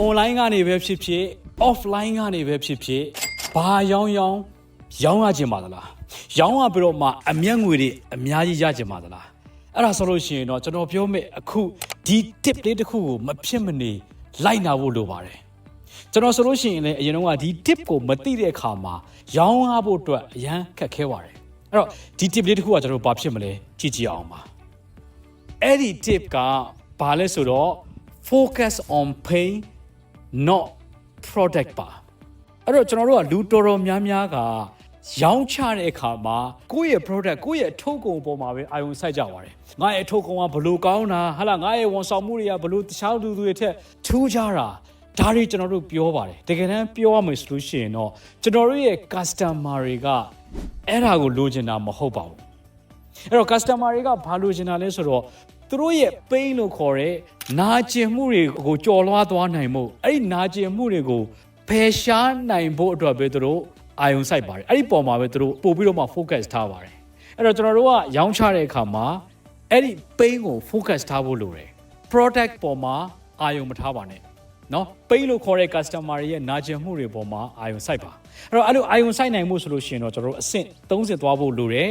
online ကနေပဲဖြစ်ဖြစ် offline ကနေပဲဖြစ်ဖြစ်ဘာရောင်းရောင်းရောင်းရခြင်းပါသလားရောင်းရပြီးတော့မှအမျက်ငွေတွေအများကြီးရခြင်းပါသလားအဲ့ဒါဆိုလို့ရှိရင်တော့ကျွန်တော်ပြောမယ်အခုဒီ tip လေးတစ်ခုကိုမဖြစ်မနေလိုက်နာဖို့လိုပါတယ်ကျွန်တော်ဆိုလို့ရှိရင်လည်းအရင်တော့ကဒီ tip ကိုမသိတဲ့အခါမှာရောင်းရဖို့အတွက်အရန်ခက်ခဲပါတယ်အဲ့တော့ဒီ tip လေးတစ်ခုကကျွန်တော်ဘာဖြစ်မလဲကြည့်ကြည့်အောင်ပါအဲ့ဒီ tip ကဘာလဲဆိုတော့ focus on pain not product ပါအဲ့တော့ကျွန်တော်တို့ကလူတော်တော်များများကရောင်းချတဲ့အခါမှာကိုယ့်ရဲ့ product ကိုယ့်ရဲ့အထုတ်ကုန်အပေါ်မှာပဲအာရုံစိုက်ကြပါတယ်ငါရဲ့အထုတ်ကုန်ကဘလို့ကောင်းတာဟာလာငါရဲ့ဝန်ဆောင်မှုတွေကဘလို့တခြားလူတွေထက်ထူးခြားတာဒါတွေကျွန်တော်တို့ပြောပါတယ်တကယ်တမ်းပြောရမယ်ဆိုလို့ရှိရင်တော့ကျွန်တော်တို့ရဲ့ customer တွေကအဲ့ဒါကိုလိုချင်တာမဟုတ်ပါဘူးအဲ့တော့ customer တွေကဘာလို့ချင်တာလဲဆိုတော့ သူတို့ရဲ့ pain လို့ခေါ်တဲ့နာကျင်မှုတွေကိုကြော်လွှားသွားနိုင်မှုအဲ့ဒီနာကျင်မှုတွေကိုဖယ်ရှားနိုင်ဖို့အတွက်ပဲသူတို့အာယုံစိုက်ပါတယ်အဲ့ဒီပုံမှာပဲသူတို့ပို့ပြီးတော့မှ focus ထားပါတယ်အဲ့တော့ကျွန်တော်တို့ကရောင်းချတဲ့အခါမှာအဲ့ဒီ pain ကို focus ထားဖို့လိုတယ် product ပေါ်မှာအာယုံမထားပါနဲ့နော် pain လို့ခေါ်တဲ့ customer တွေရဲ့နာကျင်မှုတွေပေါ်မှာအာယုံစိုက်ပါအဲ့တော့အဲ့လိုအာယုံစိုက်နိုင်မှုဆိုလို့ရှိရင်တော့ကျွန်တော်တို့အဆင့်30သွားဖို့လိုတယ်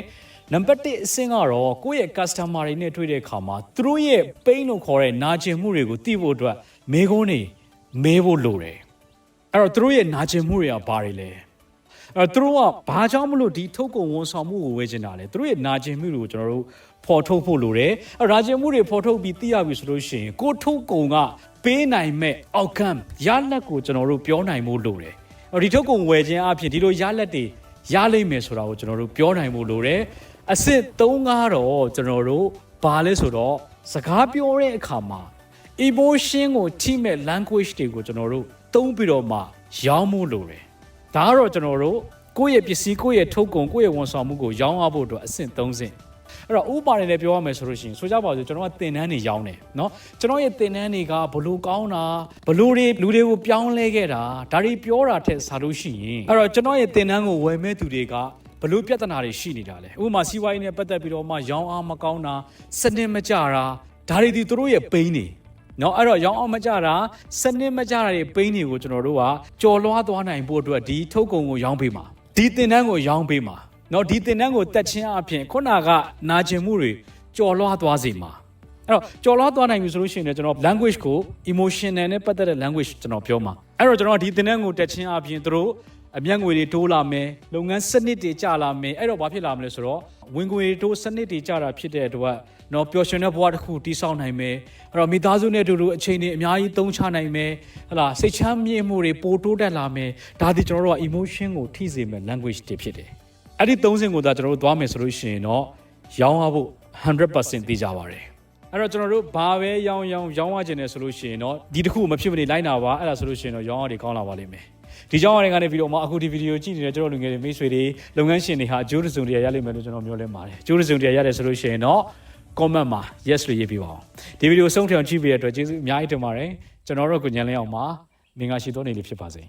နံပါတ်1အဆင့်ကတော့ကိုယ့်ရဲ့ customer တွေနဲ့တွေ့တဲ့အခါမှာသူတို့ရဲ့ pain လို့ခေါ်တဲ့နာကျင်မှုတွေကိုသိဖို့အတွက်မေးခွန်းတွေမေးဖို့လိုတယ်အဲ့တော့သူတို့ရဲ့နာကျင်မှုတွေကဘာတွေလဲအဲ့တော့သူတို့ကဘာကြောင့်မလို့ဒီထုတ်ကုန်ဝန်ဆောင်မှုကိုဝယ်ချင်တာလဲသူတို့ရဲ့နာကျင်မှုတွေကိုကျွန်တော်တို့ဖော်ထုတ်ဖို့လိုတယ်အဲ့တော့နာကျင်မှုတွေဖော်ထုတ်ပြီးသိရပြီဆိုလို့ရှိရင်ကိုယ့်ထုတ်ကုန်ကပေးနိုင်မဲ့ outcome ရလဒ်ကိုကျွန်တော်တို့ပြောနိုင်ဖို့လိုတယ်အဲ့တော့ဒီထုတ်ကုန်ဝယ်ခြင်းအပြင်ဒီလိုရလဒ်တွေ ရလိမ့်မယ်ဆိုတာကိုကျွန်တော်တို့ပြောနိုင်ဖို့လိုတယ်အစစ်၃ကတော့ကျွန်တော်တို့ဘာလဲဆိုတော့စကားပြောတဲ့အခါမှာ emotion ကိုထိမဲ့ language တွေကိုကျွန်တော်တို့သုံးပြီးတော့မှရောင်းဖို့လိုတယ်။ဒါကတော့ကျွန်တော်တို့ကိုယ့်ရဲ့ပစ္စည်းကိုယ့်ရဲ့ထုတ်ကုန်ကိုယ့်ရဲ့ဝန်ဆောင်မှုကိုရောင်းရဖို့အတွက်အဆင့်၃ဆင့် အဲ့တော့ဥပါနေလည်းပြောရမယ်ဆိုလို့ရှိရင်ဆိုကြပါစို့ကျွန်တော်ကတင်တန်းတွေရောင်းတယ်เนาะကျွန်တော်ရဲ့တင်တန်းတွေကဘလို့ကောင်းတာဘလို့တွေလူတွေကိုပြောင်းလဲခဲ့တာဒါတွေပြောတာထက်စားလို့ရှိရင်အဲ့တော့ကျွန်တော်ရဲ့တင်တန်းကိုဝယ်မဲ့သူတွေကဘလို့ပြဿနာတွေရှိနေတာလဲဥပမာစီးပွားရေးနဲ့ပတ်သက်ပြီးတော့မှရောင်းအားမကောင်းတာစနစ်မကြတာဒါတွေဒီသူတို့ရဲ့ပိန်းတွေ เนาะအဲ့တော့ရောင်းအောင်မကြတာစနစ်မကြတာတွေပိန်းတွေကိုကျွန်တော်တို့ကကြော်လွှားသွားနိုင်ဖို့အတွက်ဒီထုတ်ကုန်ကိုရောင်းပေးမှာဒီတင်တန်းကိုရောင်းပေးမှာ နော်ဒီသင်တန်းကိုတက်ခြင်းအပြင်ခုနကနာကျင်မှုတွေကြော်လွှားသွားစေမှာအဲ့တော့ကြော်လွှားသွားနိုင်ပြီဆိုလို့ရှိရင်လည်းကျွန်တော် language ကို emotional နဲ့ပတ်သက်တဲ့ language ကျွန်တော်ပြောမှာအဲ့တော့ကျွန်တော်ဒီသင်တန်းကိုတက်ခြင်းအပြင်တို့အမျက်ငွေတွေတိုးလာမယ်လုပ်ငန်းစနစ်တွေကျလာမယ်အဲ့တော့ဘာဖြစ်လာမလဲဆိုတော့ဝင်ငွေတိုးစနစ်တွေကျတာဖြစ်တဲ့အတွက်နော်ပျော်ရွှင်တဲ့ဘဝတစ်ခုတည်ဆောက်နိုင်မယ်အဲ့တော့မိသားစုနဲ့အတူတူအချိန်တွေအများကြီးသုံးချနိုင်မယ်ဟလာစိတ်ချမ်းမြေ့မှုတွေပိုတိုးတက်လာမယ်ဒါဒီကျွန်တော်တို့က emotion ကိုထိစေမယ် language တွေဖြစ်တယ် အဲ့ဒီသုံးစင်ကိုသာကျွန်တော်တို့သွားမယ်ဆိုလို့ရှိရင်တော့ရောင်းရဖို့100%သိကြပါတယ်အဲ့တော့ကျွန်တော်တို့ဘာပဲရောင်းရောင်းရောင်းရခြင်းနဲ့ဆိုလို့ရှိရင်တော့ဒီတစ်ခုမဖြစ်မနေလိုက်နာပါအဲ့ဒါဆိုလို့ရှိရင်တော့ရောင်းရတွေကောင်းလာပါလိမ့်မယ်ဒီကြောင်းရတဲ့ကနေပြီးတော့မှအခုဒီဗီဒီယိုကြည့်နေတဲ့ကျွန်တော်လူငယ်တွေမိတ်ဆွေတွေလုပ်ငန်းရှင်တွေဟာအကျိုးတစုံတရာရလိမ့်မယ်လို့ကျွန်တော်မျှော်လင့်ပါတယ်အကျိုးတစုံတရာရတယ်ဆိုလို့ရှိရင်တော့ comment မှာ yes လို့ရေးပြပါအောင်ဒီဗီဒီယိုဆုံးထအောင်ကြည့်ပြီးတဲ့အတွက်ကျေးဇူးအများကြီးတင်ပါတယ်ကျွန်တော်တို့ကိုညံလင်းအောင်ပါမင်္ဂလာရှိသောနေ့လေးဖြစ်ပါစေ